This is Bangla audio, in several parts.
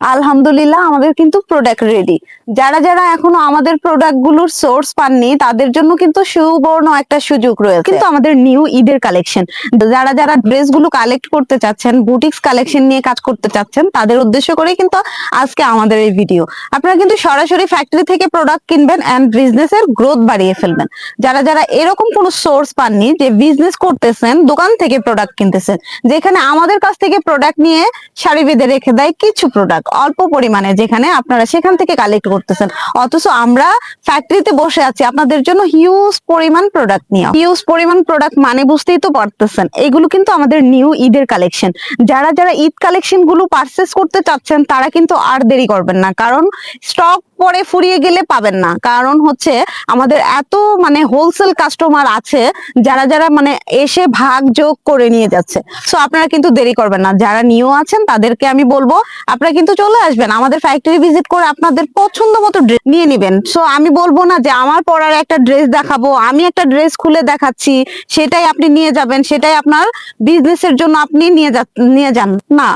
আলহামদুলিল্লাহ আমাদের কিন্তু প্রোডাক্ট রেডি যারা যারা এখনও আমাদের প্রোডাক্টগুলোর সোর্স পাননি, তাদের জন্য কিন্তু সুবর্ণ একটা সুযোগ রয়েছে। কিন্তু আমাদের নিউ ঈদের কালেকশন যারা যারা ড্রেসগুলো কালেক্ট করতে চাচ্ছেন বুটিক্স কালেকশন নিয়ে কাজ করতে চাচ্ছেন, তাদের উদ্দেশ্য করে কিন্তু আজকে আমাদের এই ভিডিও আপনারা কিন্তু সরাসরি ফ্যাক্টরি থেকে প্রোডাক্ট কিনবেন এন্ড বিজনেস এর গ্রোথ বাড়িয়ে ফেলবেন। যারা যারা এরকম কোনো সোর্স পাননি যে বিজনেস করতেছেন, দোকান থেকে প্রোডাক্ট কিনতেছেন, যেখানে আমাদের কাছ থেকে প্রোডাক্ট নিয়ে সারি বেঁধে রেখে দেয় কিছু প্রোডাক্ট অল্প পরিমাণে যেখানে আপনারা সেখান থেকে কালেক্ট করতেছেন। অথচ আমরা ফ্যাক্টরিতে বসে আছি, আপনাদের জন্য হিউজ পরিমাণ প্রোডাক্ট নিয়ে। হিউজ পরিমাণ প্রোডাক্ট মানে বুঝতেই তো পারতেছেন, এগুলো কিন্তু আমাদের নিউ ঈদের কালেকশন যারা যারা ঈদ কালেকশনগুলো পারচেস করতে চাচ্ছেন, তারা কিন্তু আর দেরি করবেন না, কারণ স্টক পরে ফুরিয়ে গেলে পাবেন না। কারণ হচ্ছে আমাদের এত মানে হোলসেল কাস্টমার আছে, যারা যারা মানে এসে ভাগ যোগ করে নিয়ে যাচ্ছে। সো আপনারা কিন্তু দেরি করবেন না। যারা নিউ আছেন, তাদেরকে আমি বলব, আপনারা কিন্তু চলে আসবেন, আমাদের ফ্যাক্টরি ভিজিট করে আপনাদের পছন্দ মতো ড্রেস নিয়ে নেবেন। সো আমি বলব না যে আমার পরার একটা ড্রেস দেখাবো, আমি একটা ড্রেস খুলে দেখাচ্ছি, সেটাই আপনি নিয়ে যাবেন, সেটাই আপনার বিজনেসের জন্য আপনি নিয়ে নিয়ে যান। না,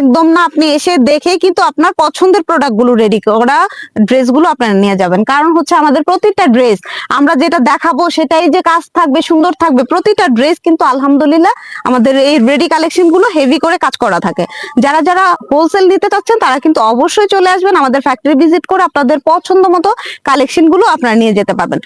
একদম না, আপনি এসে দেখে কিন্তু আপনার পছন্দের প্রোডাক্টগুলো রেডি করা ড্রেসগুলো আপনারা নিয়ে যাবেন। কারণ হচ্ছে আমাদের প্রতিটা ড্রেস আমরা যেটা দেখাবো সেটাই যে কাজ থাকবে, সুন্দর থাকবে, প্রতিটা ড্রেস কিন্তু আলহামদুলিল্লাহ আমাদের এই রেডি কালেকশনগুলো হেভি করে কাজ করা থাকে। যারা যারা হোলসেল নিতে চাচ্ছেন তারা কিন্তু অবশ্যই চলে আসবেন আমাদের ফ্যাক্টরি ভিজিট করে আপনাদের পছন্দ মতো কালেকশনগুলো আপনারা নিয়ে যেতে পারবেন।